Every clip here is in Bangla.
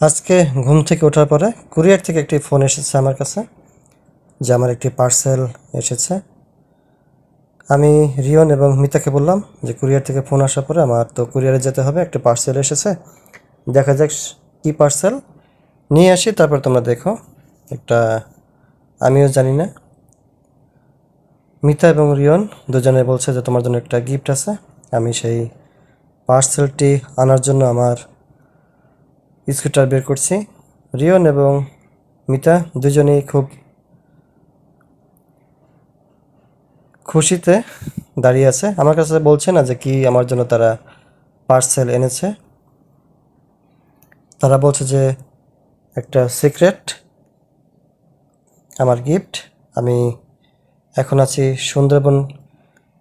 আজকে ঘুম থেকে ওঠার পরে কুরিয়ার থেকে একটি ফোন এসেছে আমার কাছে, যে আমার একটি পার্সেল এসেছে। আমি রিয়ন এবং মিতাকে বললাম যে কুরিয়ার থেকে ফোন আসার পরে আমার তো কুরিয়ারে যেতে হবে, একটা পার্সেল এসেছে। দেখা যাক কি পার্সেল নিয়ে আসি, তারপর তোমরা দেখো। একটা আমিও জানি না। মিতা এবং রিয়ন দুজনে বলছে যে তোমার জন্য একটা গিফট আছে, আমি সেই পার্সেলটি আনার জন্য আমার স্কুটার বের করছি। রিয়ন এবং মিতা দুজনেই খুব খুশিতে দাঁড়িয়ে আছে। আমার কাছে বলছে না যে কি আমার জন্য তারা পার্সেল এনেছে। তারা বলছে যে একটা সিক্রেট, আমার গিফট। আমি এখন আছি সুন্দরবন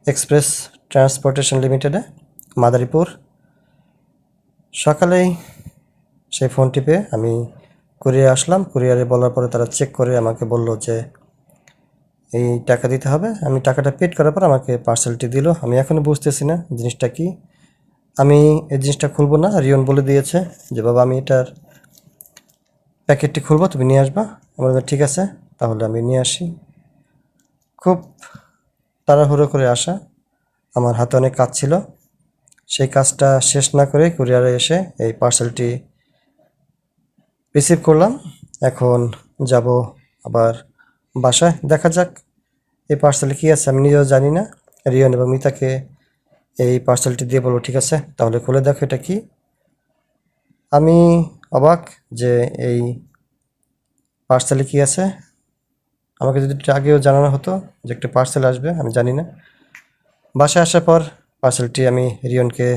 এক্সপ্রেস ট্রান্সপোর্টেশন লিমিটেডে, মাদারীপুর। সকালেই সেই ফোনটি পেয়ে আমি কুরিয়ারে আসলাম। কুরিয়ারে বলার পরে তারা চেক করে আমাকে বলল যে, এই টাকা দিতে হবে। আমি টাকাটা পেড করার পর আমাকে পার্সেলটি দিল। আমি এখনও বুঝতেছি না জিনিসটা কি। আমি এই জিনিসটা খুলবো না। রিয়ন বলে দিয়েছে যে, বাবা, আমি এটার প্যাকেটটি খুলবো, তুমি নিয়ে আসবা? আমার ঠিক আছে, তাহলে আমি নিয়ে আসি। খুব তাড়াহুড়ো করে আসা। আমার হাতে অনেক কাজ ছিল। সেই কাজটা শেষ না করে কুরিয়ারে এসে এই পার্সেলটি রিসিভ করলাম। এখন যাব আবার বাসায়। দেখা যাক এই পার্সেলে কী আছে, আমি নিজেও জানি না। রিয়ন এবং মিতাকে এই পার্সেলটি দিয়ে বলব, ঠিক আছে, তাহলে খুলে দেখো এটা কি। আমি অবাক যে এই পার্সেলে কি আছে। আমাকে যদি আগেও জানানো হতো যে একটা পার্সেল আসবে, আমি জানি না। বাসায় আসার পর পার্সেলটি আমি রিয়নকে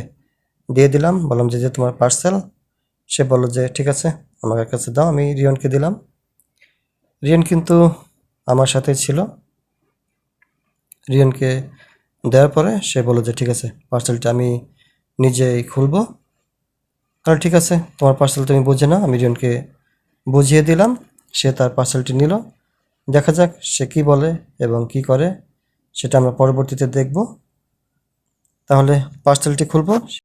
দিয়ে দিলাম। বললাম যে যে তোমার পার্সেল সে বলল যে, ঠিক আছে। আমার কাছে দাও, আমি রিয়নকে দিলাম। রিয়ন কিন্তু আমার সাথে ছিল। রিয়নকে দেওয়ার পরে সে বলল যে, ঠিক আছে পার্সেলটা আমি নিজেই খুলবো। তাহলে ঠিক আছে, তোমার পার্সেল তুমি বুঝে নাও। আমি রিয়নকে বুঝিয়ে দিলাম। সে তার পার্সেলটি নিল। দেখা যাক সে কি বলে এবং কি করে, সেটা আমরা পরবর্তীতে দেখব। তাহলে পার্সেলটি খুলবো।